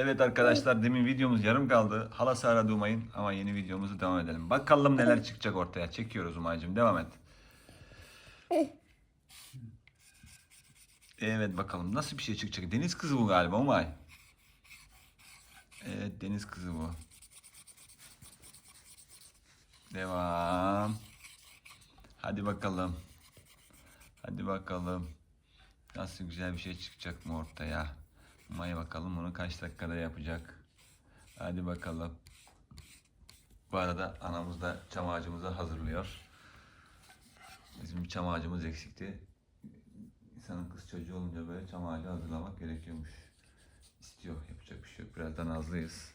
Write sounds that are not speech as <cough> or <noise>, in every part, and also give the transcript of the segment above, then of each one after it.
Evet arkadaşlar demin videomuz yarım kaldı. Halası aradı Umay'ın ama yeni videomuzu devam edelim. Bakalım neler çıkacak ortaya. Çekiyoruz Umay'cığım devam et. Evet bakalım nasıl bir şey çıkacak. Deniz kızı bu galiba Umay. Evet deniz kızı bu. Devam. Hadi bakalım. Hadi bakalım. Nasıl güzel bir şey çıkacak mı ortaya? Umay bakalım bunu kaç dakikada yapacak. Hadi bakalım. Bu arada anamız da çam ağacımızı hazırlıyor. Bizim bir çam ağacımız eksikti. İnsanın kız çocuğu olunca böyle çam ağacı hazırlamak gerekiyormuş. İstiyor. Yapacak bir şey yok. Birazdan hazırlayız.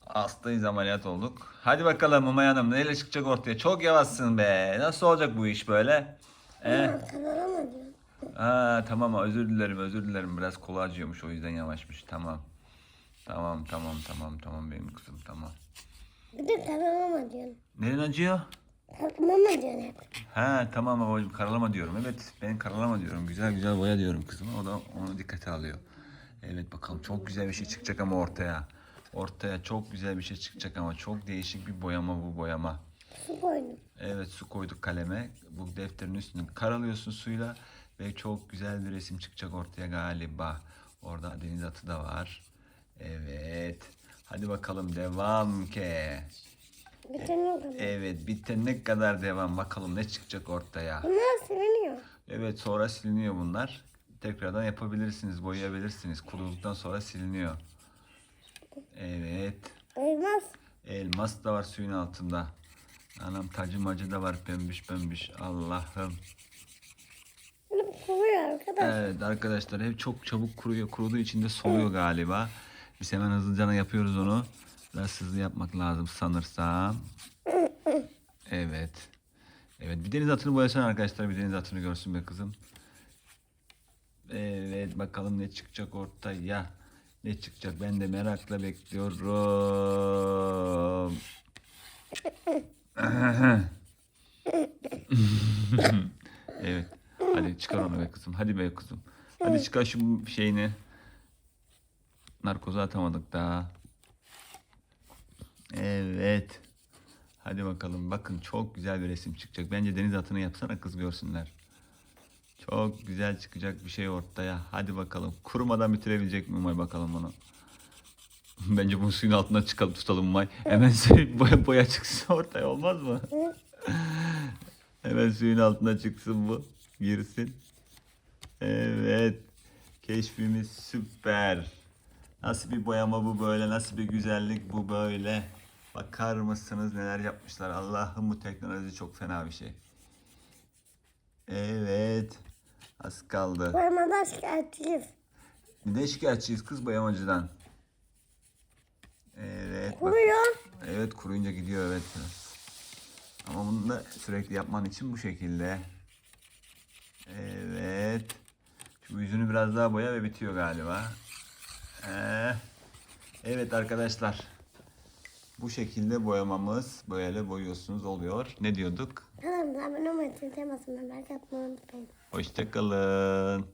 Hastayız ameliyat olduk. Hadi bakalım Umay Hanım neyle çıkacak ortaya? Çok yavaşsın be. Nasıl olacak bu iş böyle? Ee? Kanala? Ha tamam özür dilerim özür dilerim biraz kolu acıyormuş o yüzden yavaşmış tamam. Tamam tamam tamam tamam benim kızım tamam. Bir de kanala mı diyorsun? Neren acıyor? Kalkma mı diyorsun hep? Ha tamam babacığım karalama diyorum. Evet ben karalama diyorum. Güzel güzel boya diyorum kızıma. O da onu dikkate alıyor. Evet bakalım çok güzel bir şey çıkacak ama ortaya. Ortaya çok güzel bir şey çıkacak ama çok değişik bir boyama bu boyama. Su koydum. Evet su koyduk kaleme. Bu defterin üstünü karalıyorsun suyla ve çok güzel bir resim çıkacak ortaya galiba. Orada deniz atı da var. Evet. Hadi bakalım devam ke. O kadar. Evet bitene kadar devam. Bakalım ne çıkacak ortaya. Bunlar siliniyor. Evet sonra siliniyor bunlar. Tekrardan yapabilirsiniz, boyayabilirsiniz. Kuruduktan sonra siliniyor. Evet. Elmas. Elmas da var suyun altında. Anam tacı macı da var pembiş pembiş. Allah'ım. Böyle kovuyor arkadaş. Evet arkadaşlar hep çok çabuk kuruyor. Kuruduğu için de soluyor galiba. Biz hemen hızlıca yapıyoruz onu. Biraz hızlı yapmak lazım sanırsam. Evet. Evet bir deniz atını boyasana arkadaşlar. Bir deniz atını görsün be kızım. Evet bakalım ne çıkacak ortaya. Ne çıkacak ben de merakla bekliyorum. <laughs> çıkar onu be kızım. Hadi be kızım. Hadi çıkar şu şeyini. Narkozu atamadık daha. Evet. Hadi bakalım. Bakın çok güzel bir resim çıkacak. Bence deniz atını yapsana kız görsünler. Çok güzel çıkacak bir şey ortaya. Hadi bakalım. Kurumadan bitirebilecek mi Umay bakalım bunu. <laughs> Bence bunu suyun altına çıkalım tutalım Umay. Hemen <laughs> boya, boya çıksın ortaya olmaz mı? <laughs> Hemen suyun altına çıksın bu. Girsin. Evet. Keşfimiz süper. Nasıl bir boyama bu böyle? Nasıl bir güzellik bu böyle? Bakar mısınız neler yapmışlar? Allah'ım bu teknoloji çok fena bir şey. Evet. Az kaldı. Koymadan şikayetçiyiz. Ne şikayetçiyiz kız boyamacıdan? Evet. Bak. Kuruyor. Evet kuruyunca gidiyor evet. Ama bunu da sürekli yapman için bu şekilde. Evet. Şu yüzünü biraz daha boya ve bitiyor galiba. Ee, evet arkadaşlar. Bu şekilde boyamamız böyle boyuyorsunuz oluyor. Ne diyorduk? Kanalımıza abone olmayı, like atmayı unutmayın. Hoşçakalın.